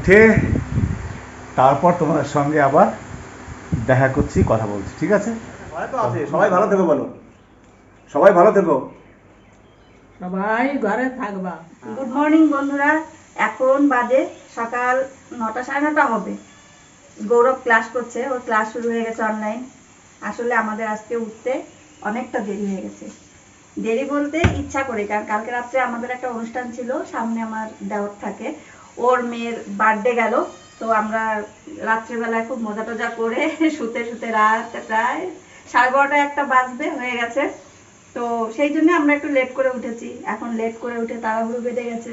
উঠে তারপর তোমাদের সঙ্গে আবার দেখা করছি কথা বলছি ঠিক আছে? সবাই তো আছে সবাই ভালো থেকো বলো। সবাই ভালো থেকো। সবাই ঘরে থাকবা। গুড মর্নিং বন্ধুরা এখন বাজে সকাল নটা সাড়ে নটা হবে। গৌরব ক্লাস করছে ওর ক্লাস শুরু হয়ে গেছে অনলাইন আসলে আমাদের আজকে উঠতে অনেকটা দেরি হয়ে গেছে। দেরি বলতে ইচ্ছা করে কারণ কালকে রাত্রে আমাদের একটা অনুষ্ঠান ছিল সামনে আমার দেওয়ার থাকে। ওর মেয়ের বার্থডে গেল। তো আমরা রাত্রিবেলায় খুব মজা টজা করে শুতে শুতে রাত প্রায় সাড়ে বারোটা একটা বাজবে, হয়ে গেছে। তো সেই জন্য আমরা একটু লেট করে উঠেছি। এখন লেট করে উঠে তাড়াহুড়ো বেঁধে গেছে।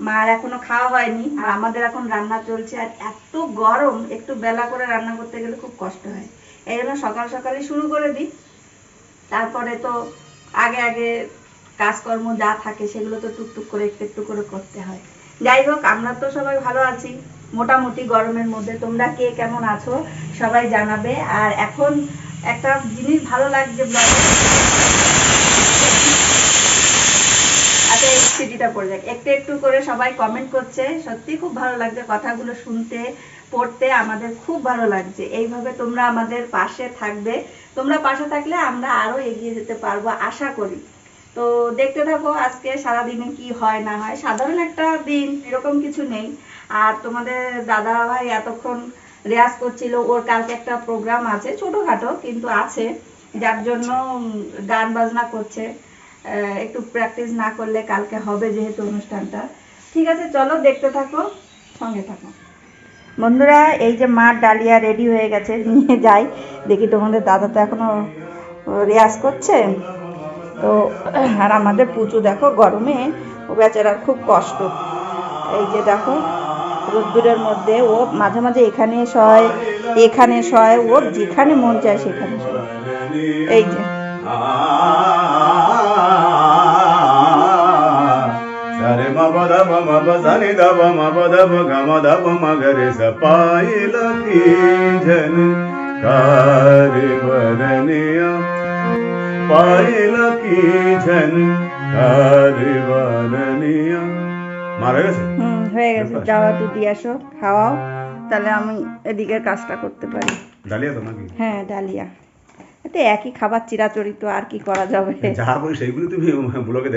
মার এখনও খাওয়া হয়নি। আর আমাদের এখন রান্না চলছে। আর এত গরম, একটু বেলা করে রান্না করতে গেলে খুব কষ্ট হয়। এই জন্য সকাল সকালে শুরু করে দিই। তারপরে তো আগে আগে কাজকর্ম যা থাকে সেগুলো তো টুকটুক করে একটু একটু করে করতে হয়। যাই হোক, আমরা তো সবাই ভালো আছি। মোটামুটি গরমের মধ্যে। তোমরা কে কেমন আছো? সবাই জানাবে। আর এখন একটা জিনিস ভালো লাগছে আচ্ছা সিটিটা পড়ে যাক। একটু একটু করে সবাই কমেন্ট করছে। সত্যি খুব ভালো লাগছে কথাগুলো শুনতে, পড়তে। আমাদের খুব ভালো লাগছে। এইভাবে তোমরা আমাদের পাশে থাকবে। তোমরা পাশে থাকলে আমরা আরও এগিয়ে যেতে পারব, আশা করি। তো দেখতে থাকো আজকে সারাদিনে কি হয় না হয়। সাধারণ একটা দিন, এরকম কিছু নেই। আর তোমাদের দাদা ভাই এতক্ষণ রেয়াজ করছিল, ওর কালকে একটা প্রোগ্রাম আছে, ছোটখাটো কিন্তু আছে, যার জন্য গান বাজনা করছে। একটু প্র্যাকটিস না করলে কালকে হবে যেহেতু অনুষ্ঠানটা। ঠিক আছে, চলো দেখতে থাকো, সঙ্গে থাকো। বন্ধুরা, এই যে মার ডালিয়া রেডি হয়ে গেছে, নিয়ে যাই। দেখি তোমাদের দাদা তো এখনও রেয়াজ করছে। তো, আর আমাদের পুজো দেখো, গরমে ও বেচারার খুব কষ্ট। এই যে দেখো, রোদ্দুরের মধ্যে ও মাঝে মাঝে এখানে সয় এখানে সয় ওর যেখানে মন চায় সেখানে এই যে। কি জন কার পাইল কারিবরনিয় মারা গেছে? হয়ে গেছে। যাও একটু দিয়ে আসো খাওয়াও। তাহলে আমি এদিকের কাজটা করতে পারি। ডালিয়া তো নাকি? হ্যাঁ ডালিয়া। এতে একই খাবার চিরাচরিত আর কি করা যাবে? যা সেইগুলো তুমি ব্লগে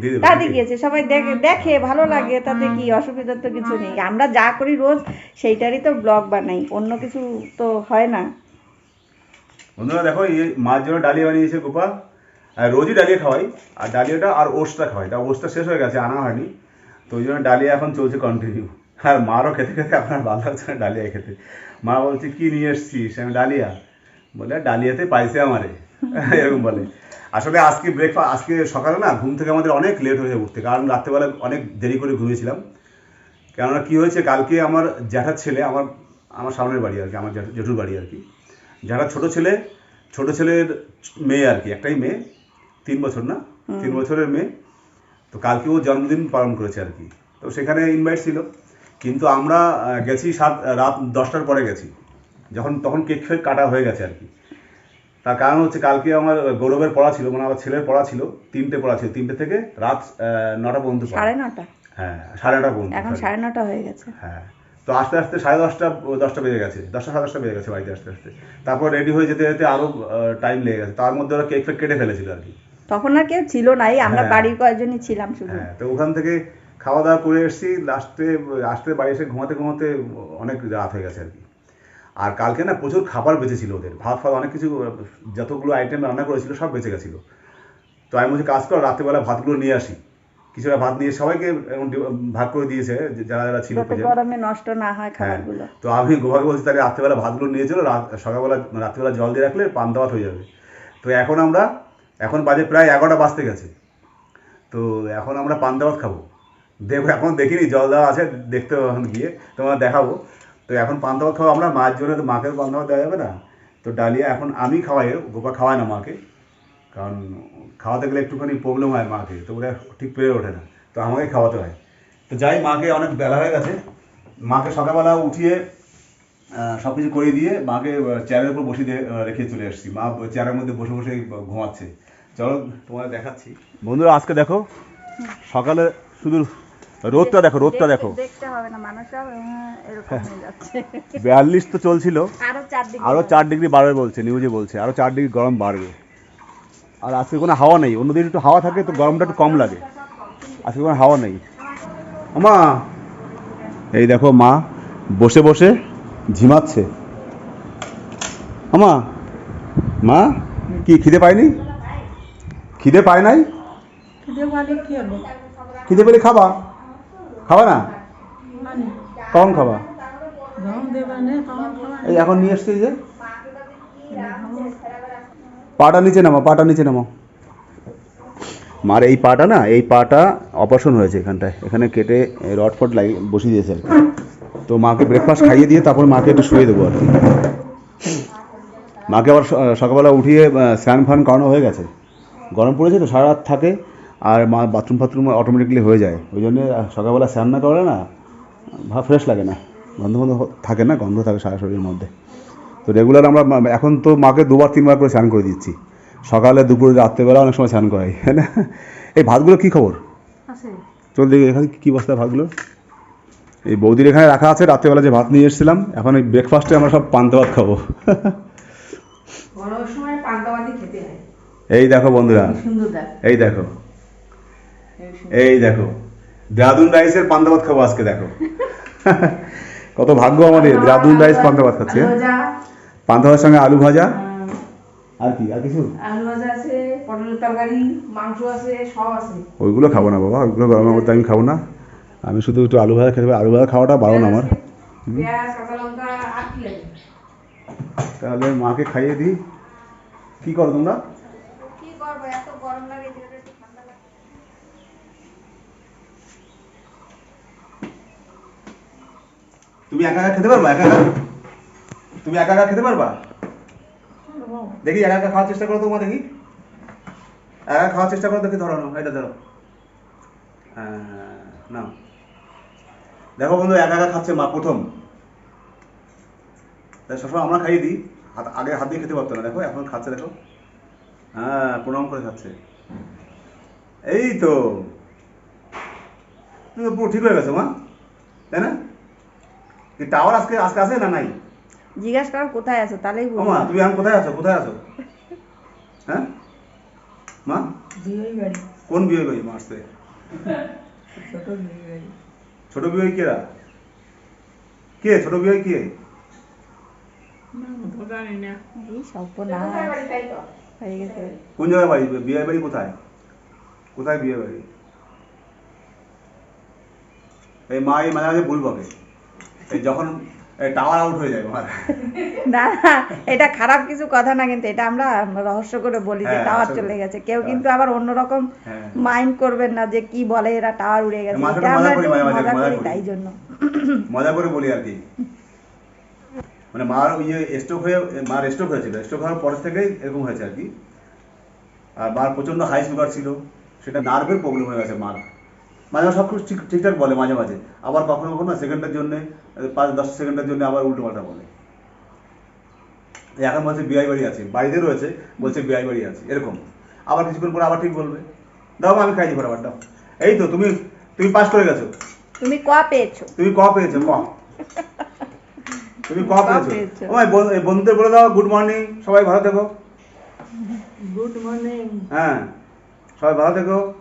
দিয়ে দেবে তাতে গিয়েছে সবাই দেখে দেখে ভালো লাগে তাতে কি অসুবিধার তো কিছু নেই। আমরা যা করি রোজ সেইটারই তো ব্লগ বানাই। অন্য কিছু তো হয় না। বন্ধুরা দেখো, এই মার জন্য ডালিয়া বানিয়েছে গোপাল, আর রোজই ডালিয়া খাওয়াই, আর ডালিয়াটা আর ওটসটা খাওয়াই। তা ওটসটা শেষ হয়ে গেছে, আনা হয়নি। তো ওই জন্য ডালিয়া এখন চলছে কন্টিনিউ আর মারও খেতে খেতে আপনার ভালো লাগছে না ডালিয়া খেতে। মা বলছে, কি নিয়ে এসছিস? আমি, ডালিয়া। বলে, ডালিয়াতে পাইছে আমারে এরকম বলে। আসলে আজকে ব্রেকফাস্ট আজকে সকালে না ঘুম থেকে আমাদের অনেক লেট হয়ে উঠতে, কারণ রাত্রেবেলা অনেক দেরি করে ঘুমিয়েছিলাম। কেননা কী হয়েছে, কালকে আমার জ্যাঠার ছেলে, আমার আমার সামনের বাড়ি আর কি, আমার জেঠুর বাড়ি আর কি যারা ছোট ছেলে ছোট ছেলের মেয়ে আর কি একটাই মেয়ে তিন বছর না? তিন বছরের মেয়ে। তো কালকে ও জন্মদিন পালন করেছে আর কি। তো সেখানে ইনভাইট ছিল। কিন্তু আমরা গেছি সাত রাত দশটার পরে গেছি। যখন তখন কেক ফেক কাটা হয়ে গেছে আর কি। তার কারণ হচ্ছে কালকে আমার গৌরবের পড়া ছিল মানে আমার ছেলের পড়া ছিল তিনটে পড়া ছিল তিনটে থেকে রাত আহ, নটা পর্যন্ত সাড়ে নটা? হ্যাঁ সাড়ে নটা পর্যন্ত এখন সাড়ে নটা হয়ে গেছে। হ্যাঁ। তো আস্তে আস্তে সাড়ে দশটা দশটা বেজে গেছে দশটা সাড়ে দশটা বেজে গেছে বাড়িতে আস্তে আস্তে। তারপর রেডি হয়ে যেতে যেতে আরও টাইম লেগে গেছে। তার মধ্যে ওরা কেক ফেক কেটে ফেলেছিল আর কি। তখন আর কেউ ছিল নাই আমরা হ্যাঁ। বাড়ির কয়েকজনই ছিলাম শুধু। হ্যাঁ তো ওখান থেকে খাওয়া দাওয়া করে এসেছি। লাস্টে আসতে বাড়ি এসে ঘুমাতে ঘুমাতে অনেক রাত হয়ে গেছে আর কি। আর কালকে না প্রচুর খাবার বেঁচেছিল ওদের। ভাত ফাত অনেক কিছু যতগুলো আইটেম রান্না করেছিল সব বেঁচে গেছিল। তো আমি বলছি কাজ কর রাত্রেবেলা ভাতগুলো নিয়ে আসি। কিছুটা ভাত নিয়ে সবাইকে ভাগ করে দিয়েছে যারা যারা ছিল গরমে নষ্ট না হয় হ্যাঁ। খাবারগুলো। তো আমি গোভাকে বলছি তাহলে রাত্রেবেলা ভাতগুলো নিয়ে চলো সকালবেলা রাত্রেবেলা জল দিয়ে রাখলে পান দাওয়াত হয়ে যাবে। তো এখন আমরা এখন বাজে প্রায় এগারোটা বাজতে গেছে। তো এখন আমরা পান দাওয়াত খাব। দেখো এখন দেখিনি জল দেওয়া আছে দেখতে এখন গিয়ে তোমার দেখাবো। তো এখন পান দাওয়াত খাব আমরা মার জন্য তো মাকে পান দাওয়াত দেওয়া যাবে না। তো ডালিয়া এখন আমি খাওয়াই গোপা খাওয়ায় না মাকে। কারণ খাওয়াতে গেলে একটুখানি প্রবলেম হয় মাকে তো ওরা ঠিক পেরে ওঠে না। তো আমাকে খাওয়াতে হয়। তো যাই মাকে অনেক বেলা হয়ে গেছে। মাকে সকালবেলা উঠিয়ে সব কিছু করে দিয়ে মাকে চেয়ারের উপর বসিয়ে রেখে চলে এসেছি মা চেয়ারের মধ্যে বসে বসে ঘুমাচ্ছে। চলো তোমাদের দেখাচ্ছি। বন্ধুরা আজকে দেখো সকালে শুধু রোদটা দেখো রোদটা দেখো। হ্যাঁ, বিয়াল্লিশ তো চলছিল। আরও চার ডিগ্রি বাড়বে। বলছে নিউজে বলছে। আরও চার ডিগ্রি গরম বাড়বে। আর আজকে কোনো হাওয়া নেই। অন্যদিন একটু হাওয়া থাকে তো গরমটা একটু কম লাগে। আজকে কোনো হাওয়া নেই। মা! এই দেখো মা বসে বসে ঝিমাচ্ছে। আমা মা! কি খিদে পায়নি? খিদে পায় নাই? খিদে পালে খাবা। খাবা না? মানে কখন খাবা? এই এখন নিয়ে এসছি যে। পাটা নিচে নামো, পাটা নিচে নামো। মার, এই পাটা না, এই পাটা অপারেশন হয়েছে এখানটায়। এখানে কেটে রড ফট লাগিয়ে বসিয়ে দিয়েছে আর তো মাকে ব্রেকফাস্ট খাইয়ে দিয়ে তারপর মাকে একটু শুয়ে দেবো আর কি। মাকে আবার সকালবেলা উঠিয়ে স্নান ফান করানো হয়ে গেছে। গরম পড়েছে তো, সারা রাত থাকে আর মা বাথরুম ফাথরুম অটোমেটিকলি হয়ে যায়। ওই জন্য সকালবেলা স্নান না করলে না, ভাব ফ্রেশ লাগে না। গন্ধ গন্ধ থাকে না, গন্ধ থাকে সারা শরীরের মধ্যে। তো রেগুলার আমরা এখন তো মাকে দুবার তিনবার করে স্নান করে দিচ্ছি। সকালে দুপুরে রাত্রেবেলা অনেক সময় স্নান করাই হ্যাঁ না? এই ভাতগুলো কী খবর? চল দেখি এখানে কী বস্তা ভাতগুলো? এই বৌদির এখানে রাখা আছে রাত্রেবেলা যে ভাত নিয়ে এসেছিলাম এখন এই ব্রেকফাস্টে আমরা সব পান্তা ভাত খাব। হয়। এই দেখো বন্ধুরা এই দেখো। এই দেখো দেরাদুন রাইসের পান্তা ভাত খাব আজকে দেখো। কত ভাগ্য আমাদের দেরাদুন রাইস পান্তা ভাত খাচ্ছে। আলু ভাজা পান্তা ভাতের সঙ্গে আলু ভাজা? আর কি আর কিছু? আলু ভাজা আছে পটলের তরকারি মাংস আছে সব আছে। ওইগুলো খাব না বাবা ওইগুলো গরমের মধ্যে আমি খাব না। আমি শুধু একটু আলু ভাজা খেতে পারি। আলু ভাজা খাওয়াটা বারণ আমার। পেঁয়াজ কাঁচা লঙ্কা আর কি লাগে? তাহলে মাকে খাইয়ে দিই। কি করো তোমরা? কি করব এত গরম লাগে যেটা একটু ঠান্ডা লাগে। তুমি একা একা খেতে পারবা? একা একা? তুমি একা একা খেতে পারবা? দেখি একা একা খাওয়ার চেষ্টা করো তোমার দেখি। একা খাওয়ার চেষ্টা করো দেখি ধরো নাও, এটা ধরো। হ্যাঁ না দেখো বন্ধু একা একা খাচ্ছে মা প্রথম। সবসময় আমরা খাইয়ে দিই। হাত আগে হাত দিয়ে খেতে পারতো না দেখো এখন খাচ্ছে দেখো। হ্যাঁ প্রণাম করে খাচ্ছে। এই তো। তুমি তো পুরো ঠিক হয়ে গেছো মা। তাই না? টাওয়ার আজকে আজকে আছে না নাই? জিজ্ঞাসা করো কোথায় আছো? তাহলেই বলব। মা তুমি এখন কোথায় আছো? কোথায় আছো? হ্যাঁ? মা? বিয়ে বাড়ি। কোন বিয়ে বাড়ি? মা আসতে। ছোট বিয়ে বাড়ি। ছোট বিয়ে কেরা? কে? ছোট বিয়ে কে? না তো জানি না। এই সব না হয়ে গেছে। কোন জায়গায় বাড়ি? বিয়ে বাড়ি কোথায়? কোথায় বিয়ে বাড়ি? এই মা এই মাঝে মাঝে ভুল বকে। এই যখন টাওয়ার আউট হয়ে যায় না এটা খারাপ কিছু কথা না কিন্তু এটা আমরা রহস্য করে বলি যে হ্যাঁ, টাওয়ার চলে গেছে। কেউ কিন্তু আবার অন্যরকম হ্যাঁ। মাইন্ড করবেন না যে কি বলে এরা টাওয়ার উড়ে গেছে। এটা মজা আমরা করি। তাই জন্য। মজা করে বলি আর কি। মানে মার ইয়ে স্ট্রোক হয়ে মার স্ট্রোক হয়েছিল। স্ট্রোক হওয়ার পর থেকেই এরকম হয়েছে আর কি। আর মার প্রচণ্ড হাই সুগার ছিল। সেটা নার্ভের প্রবলেম হয়ে গেছে মার। মাঝে মাঝে সব কিছু ঠিক ঠিকঠাক বলে মাঝে মাঝে। আবার কখনো কখনো সেকেন্ডের জন্য পাঁচ দশ সেকেন্ডের জন্য আবার উল্টো পাল্টা বলে। এখন বলছে বিআই বাড়ি আছে বাড়িতে রয়েছে বলছে বিআই বাড়ি আছে এরকম। আবার কিছুক্ষণ পরে আবার ঠিক বলবে। দাও আমি খাইছি ফটাফট দাও। এই তো তুমি তুমি পাস করে গেছো। তুমি ক পেয়েছ? তুমি ক পেয়েছ ক। তুমি ক পেয়েছ? পেয়েছ। ও ভাই বন- বন্ধুদের বলে দাও গুড মর্নিং সবাই ভালো থেকো। গুড মর্নিং হ্যাঁ সবাই ভালো থেকো।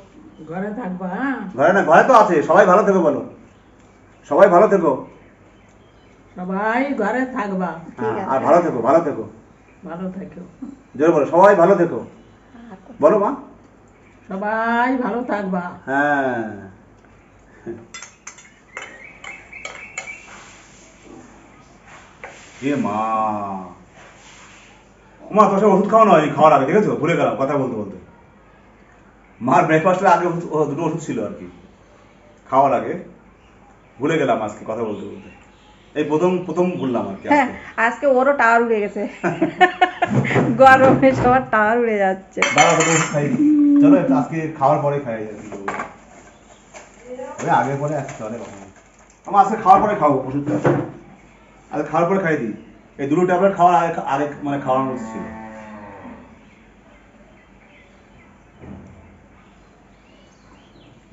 ঘরে থাকবা হ্যাঁ? ঘরে না ঘরে তো আছে সবাই ভালো থেকো বলো। সবাই ভালো থেকো। সবাই ঘরে থাকবা। হ্যাঁ আর ভালো থেকো ভালো থেকো। ভালো থেকো। জোরে বলো সবাই ভালো থেকো। বলো মা। সবাই ভালো থাকবা। হ্যাঁ। এ মা। মা তোর সব ওষুধ খাওয়ানো হয়নি খাওয়ার আগে দেখেছ ভুলে গেলাম কথা বলতে বলতে। মার ব্রেকফাস্টের আগে দুটো ওষুধ ছিল আর কি। খাওয়ার আগে। ভুলে গেলাম আজকে কথা বলতে বলতে। এই প্রথম প্রথম ভুললাম আর কি হ্যাঁ আজকে। ওরও টাওয়ার উড়ে গেছে। গরমে সবার টাওয়ার উড়ে যাচ্ছে। দাঁড়া খাই চলো আজকে খাওয়ার পরে খাই ওই আগে পরে আজকে চলে আমার আজকে খাওয়ার পরে খাব ওষুধটা। আজকে খাওয়ার পরে খাই দিই। এই দুটো ট্যাবলেট খাওয়ার আগে আগে মানে খাওয়ানো ছিল।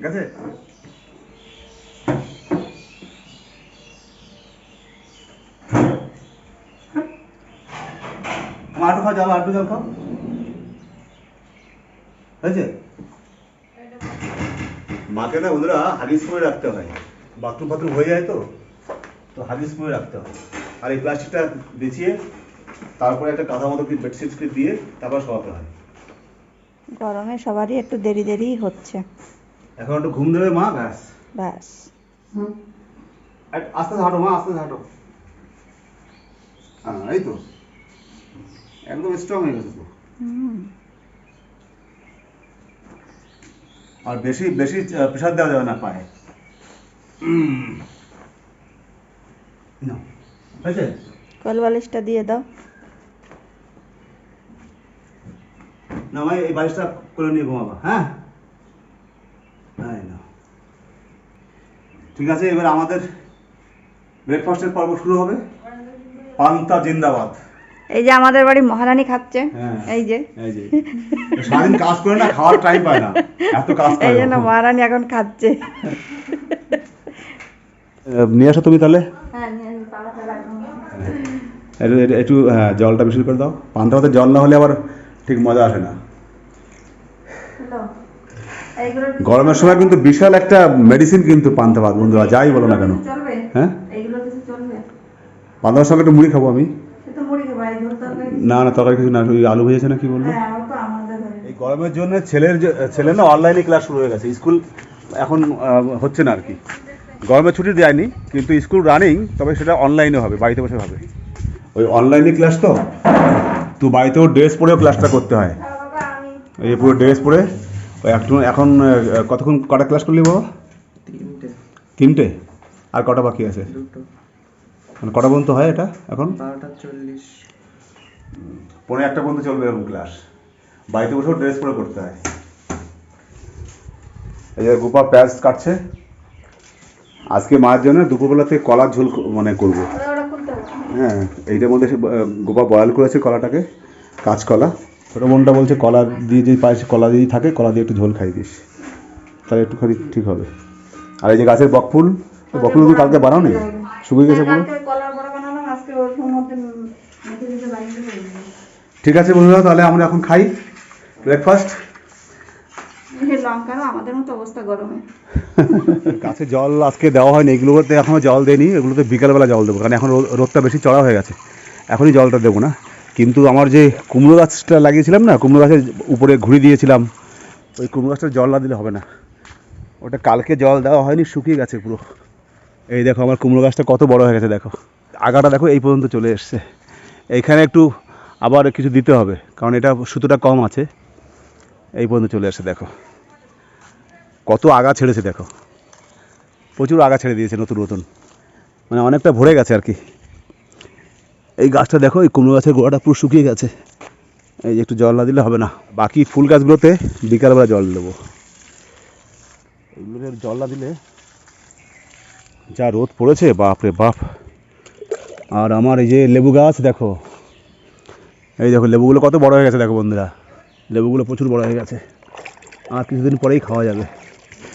ঠিক আটু খাও আটু জল খাও। হয়েছে? মাকে না বন্ধুরা হাগিস করে রাখতে হয়। বাথরুম ফাথরুম হয়ে যায় তো? তো হাগিস করে রাখতে হয়। আর এই প্লাস্টিকটা বেছিয়ে তারপরে একটা কাঁথা মতো বেডশিট দিয়ে তারপর শোয়াতে হয়। গরমে সবারই একটু দেরি দেরি হচ্ছে। এখন একটু ঘুম দেবে মা ব্যাস। ব্যাস। আস্তে হাঁটো মা আস্তে হাঁটো। হ্যাঁ এই তো। একদম স্ট্রং হয়ে গেছে তো। আর বেশি বেশি প্রেশার দেওয়া যাবে না পায়ে। উম। নাও। হয়েছে? কল বালিশটা দিয়ে দাও। না ভাই এই বালিশটা করে নিয়ে ঘুমাবা হ্যাঁ এই নাও। ঠিক আছে এবার আমাদের ব্রেকফাস্টের পর্ব শুরু হবে। পান্তা জিন্দাবাদ। এই যে আমাদের বাড়ি মহারানী খাচ্ছে হ্যাঁ। এই যে। এই যে। সারাদিন কাজ করে না খাওয়ার টাইম পায় না এত কাজ করে এই জন্য মহারানী এখন খাচ্ছে। নিয়ে আসো তুমি তাহলে। হ্যাঁ একটু হ্যাঁ জলটা বেশি করে দাও। পান্তা ভাতের জল না হলে আবার ঠিক মজা আসে না। গরমের সময় কিন্তু বিশাল একটা মেডিসিন কিন্তু পান্তা ভাত বন্ধুরা যাই বলো না কেন। হ্যাঁ? ভাতের সঙ্গে একটু মুড়ি খাব আমি। না না তরকারি কিছু না ওই আলু ভেজেছে না কি বলব হ্যাঁ আমার তো আমাদের ঘরে এই গরমের জন্য ছেলের যে ছেলে না অনলাইনে ক্লাস শুরু হয়ে গেছে স্কুল এখন হচ্ছে না আর কি। গরমের ছুটি দেয়নি কিন্তু স্কুল রানিং তবে সেটা অনলাইনে হবে বাড়িতে বসে হবে। ওই অনলাইনে ক্লাস তো? তো বাড়িতেও ড্রেস পরেও ক্লাসটা করতে হয়। এই পুরো ড্রেস পরে ওই একটু এখন কতক্ষণ কটা ক্লাস করলি বাবা? তিনটে। আর কটা বাকি আছে? মানে কটা পর্যন্ত হয় এটা এখন? পনেরো একটা পর্যন্ত চলবে এরকম ক্লাস বাড়িতে বসেও ড্রেস পরে করতে হয়। এই যে গোপা প্যাঁচ কাটছে। আজকে মায়ের জন্য দুপুরবেলাতে কলার ঝোল মানে করব। হ্যাঁ এইটার মধ্যে গোপা বয়াল করেছে কলাটাকে কাঁচকলা। ছোটো বোনটা বলছে কলা দিয়ে যদি পায়েস কলা যদি থাকে কলা দিয়ে একটু ঝোল খাই দিস। তাহলে একটুখানি ঠিক হবে। আর এই যে গাছের বকফুল বকফুল তুমি কালকে বানাও নি শুকিয়ে গেছে পুরো? ঠিক আছে বন্ধুরা তাহলে আমরা এখন খাই ব্রেকফাস্ট গাছে জল আজকে দেওয়া হয়নি এগুলোতে এখনও জল দেয়নি এগুলোতে বিকালবেলা জল দেবো কারণ এখন রোদ- রোদটা বেশি চড়া হয়ে গেছে। এখনই জলটা দেবো না। কিন্তু আমার যে কুমড়ো গাছটা লাগিয়েছিলাম না, কুমড়ো গাছের উপরে ঘুরে দিয়েছিলাম, ওই কুমড়ো গাছটা জল না দিলে হবে না। ওটা কালকে জল দেওয়া হয়নি, শুকিয়ে গেছে পুরো। এই দেখো আমার কুমড়ো গাছটা কত বড় হয়ে গেছে, দেখো। আগাটা দেখো, এই পর্যন্ত চলে এসছে। এইখানে একটু আবার কিছু দিতে হবে, কারণ এটা সুতোটা কম আছে। এই পর্যন্ত চলে এসছে, দেখো। কত আগা ছেড়েছে, দেখো। প্রচুর আগা ছেড়ে দিয়েছে নতুন নতুন। মানে অনেকটা ভরে গেছে আর কি। এই গাছটা দেখো, এই কুমড়ো গাছের গোড়াটা পুরো শুকিয়ে গেছে। এই যে একটু জল না দিলে হবে না। বাকি ফুল গাছগুলোতে বিকালবেলা জল দেবো। এগুলোতে জল না দিলে যা রোদ পড়েছে, বাপ রে বাপ। আর আমার এই যে লেবু গাছ, দেখো। এই দেখো, লেবুগুলো কত বড় হয়ে গেছে, দেখো বন্ধুরা। লেবুগুলো প্রচুর বড় হয়ে গেছে। আর কিছুদিন পরেই খাওয়া যাবে।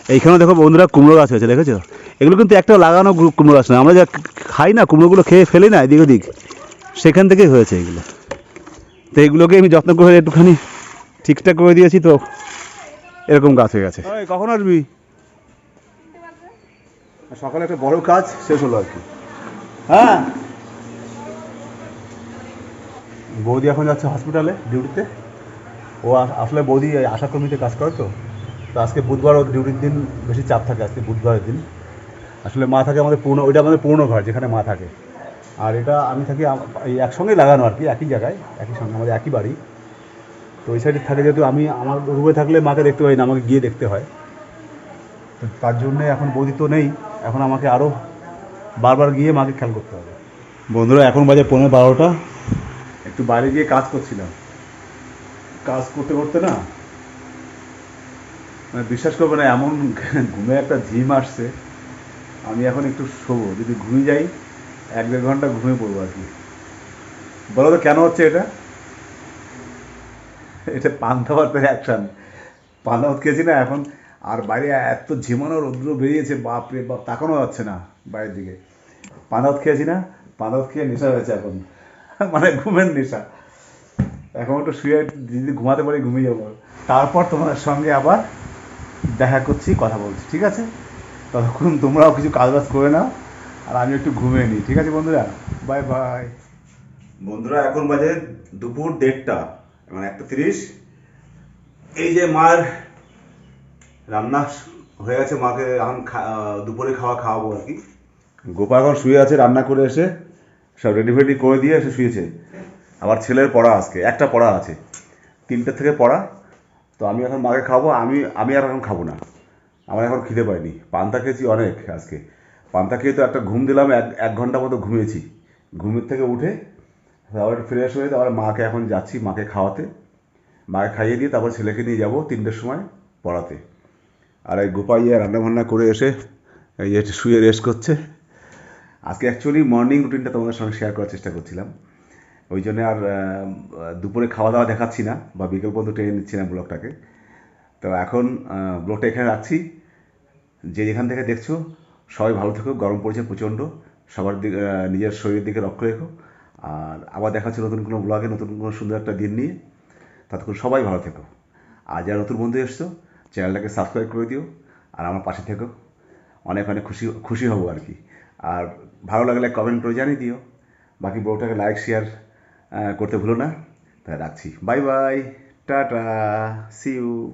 এইখানেও দেখো বন্ধুরা কুমড়ো গাছ হয়েছে, দেখেছ? এগুলো কিন্তু একটা লাগানো কুমড়ো গাছ না আমরা যা খাই না, কুমড়োগুলো খেয়ে ফেলি না, এদিক ওদিক। সেখান থেকেই হয়েছে এগুলো। তো এগুলোকে আমি যত্ন করে একটুখানি ঠিকঠাক করে দিয়েছি তো এরকম গাছ হয়ে গেছে। কখন আসবি? সকালে একটা বড় কাজ শেষ হলো আর কি। হ্যাঁ? বৌদি এখন যাচ্ছে হসপিটালে ডিউটিতে ও আসলে বৌদি এই আশাকর্মীতে কাজ করে তো। তো আজকে বুধবার ওর ডিউটির দিন বেশি চাপ থাকে আজকে বুধবারের দিন। আসলে মা থাকে আমাদের পুরনো ওইটা আমাদের পুরনো ঘর যেখানে মা থাকে। আর এটা আমি থাকি এই একসঙ্গেই লাগানো আর কি, একই জায়গায়, একই সঙ্গে, আমাদের একই বাড়ি। তো ওই সাইডে থাকে যেহেতু আমি আমার রুমে থাকলে মাকে দেখতে পাই না, আমাকে গিয়ে দেখতে হয়। তো তার জন্যে এখন বৌদি তো নেই, এখন আমাকে আরও বারবার গিয়ে মাকে খেয়াল করতে হবে। বন্ধুরা, এখন বাজে পনেরো বারোটা। একটু বাইরে গিয়ে কাজ করছিলাম। কাজ করতে করতে না মানে বিশ্বাস করবে না, এমন ঘুমে একটা ঝিম আসছে। আমি এখন একটু শোবো, যদি ঘুমিয়ে যাই এক দেড় ঘণ্টা ঘুমিয়ে পড়ব আর কি। বলো তো কেন হচ্ছে এটা? এটা পান্তা ভাতের অ্যাকশন পান্তা ভাত খেয়েছি না এখন। আর বাইরে এত ঝিমানো রৌদ্র বেরিয়েছে বাপরে বাপ, তাকানো যাচ্ছে না বাইরের দিকে। পান্তা ভাত খেয়েছি না পান্তা ভাত খেয়ে নেশা হয়েছে এখন। মানে ঘুমের নেশা। এখন একটু শুয়ে যদি ঘুমাতে পারি ঘুমিয়ে যাব। তারপর তোমাদের সঙ্গে আবার দেখা করছি, কথা বলছি, ঠিক আছে? ততক্ষণ তোমরাও কিছু কাজ বাজ করে নাও। আর আমি একটু ঘুমিয়ে নিই, ঠিক আছে বন্ধুরা? বাই বাই বন্ধুরা, এখন বাজে দুপুর দেড়টা মানে একটা তিরিশ। এই যে মার রান্না হয়ে গেছে, মাকে এখন দুপুরে খাওয়া খাওয়াবো আর কি। গোপা এখন শুয়ে আছে, রান্না করে এসে সব রেডি ফেডি করে দিয়ে এসে শুয়েছে। আমার ছেলের পড়া আজকে, একটা পড়া আছে তিনটে থেকে পড়া। তো আমি এখন মাকে খাওয়াবো, আমি আমি আর এখন খাব না। আমার এখন খিদে পাইনি পান্তা খেয়েছি অনেক আজকে। পান্তা খেয়ে তো একটা ঘুম দিলাম, এক এক ঘণ্টা মতো ঘুমিয়েছি। ঘুমের থেকে উঠে তারপর ফ্রেশ হয়ে তারপর মাকে এখন যাচ্ছি, মাকে খাওয়াতে। মাকে খাইয়ে দিয়ে তারপর ছেলেকে নিয়ে যাব তিনটের সময় পড়াতে। আর এই গোপাইয়া রান্নাবান্না করে এসে এই শুয়ে রেস্ট করছে। আজকে অ্যাকচুয়ালি মর্নিং রুটিনটা তোমাদের সঙ্গে শেয়ার করার চেষ্টা করছিলাম। ওই জন্য আর দুপুরে খাওয়া দাওয়া দেখাচ্ছি না বা বিকেল পর্যন্ত টেনে নিচ্ছি না ব্লগটাকে। তো এখন ব্লগটা এখানে রাখছি। যে যেখান থেকে দেখছ সবাই ভালো থেকো, গরম পড়েছে প্রচণ্ড। সবার দিকে নিজের শরীরের দিকে লক্ষ্য রেখো। আর আবার দেখা হচ্ছে নতুন কোনো ব্লগে নতুন কোনো সুন্দর একটা দিন নিয়ে। ততক্ষণ সবাই ভালো থেকো। আর যারা নতুন বন্ধু এসছো, চ্যানেলটাকে সাবস্ক্রাইব করে দিও। আর আমার পাশে থেকো। অনেক অনেক খুশি খুশি হব আর কি। আর ভালো লাগলে কমেন্ট করে জানিয়ে দিও। বাকি ব্লগটাকে লাইক শেয়ার করতে ভুলো না। তাই রাখছি। Bye bye tata see you